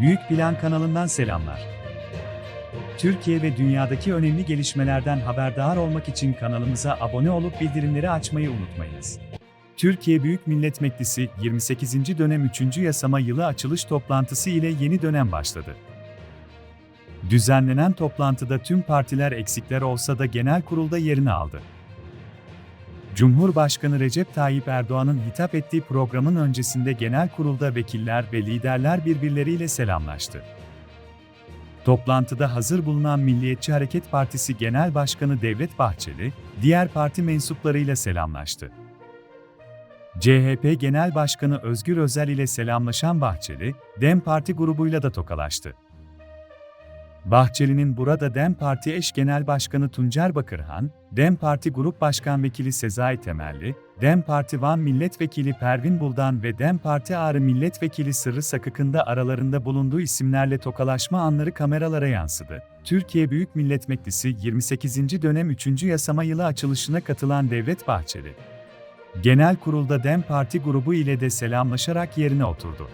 Büyük Plan kanalından selamlar. Türkiye ve dünyadaki önemli gelişmelerden haberdar olmak için kanalımıza abone olup bildirimleri açmayı unutmayınız. Türkiye Büyük Millet Meclisi 28. dönem 3. yasama yılı açılış toplantısı ile yeni dönem başladı. Düzenlenen toplantıda tüm partiler eksikler olsa da genel kurulda yerini aldı. Cumhurbaşkanı Recep Tayyip Erdoğan'ın hitap ettiği programın öncesinde genel kurulda vekiller ve liderler birbirleriyle selamlaştı. Toplantıda hazır bulunan Milliyetçi Hareket Partisi Genel Başkanı Devlet Bahçeli, diğer parti mensuplarıyla selamlaştı. CHP Genel Başkanı Özgür Özel ile selamlaşan Bahçeli, DEM Parti grubuyla da tokalaştı. Bahçeli'nin burada DEM Parti eş genel başkanı Tuncer Bakırhan, DEM Parti Grup Başkan Vekili Sezai Temelli, DEM Parti Van Milletvekili Pervin Buldan ve DEM Parti Ağrı Milletvekili Sırrı Sakık'ın da aralarında bulunduğu isimlerle tokalaşma anları kameralara yansıdı. Türkiye Büyük Millet Meclisi 28. dönem 3. yasama yılı açılışına katılan Devlet Bahçeli, Genel kurulda DEM Parti grubu ile de selamlaşarak yerine oturdu.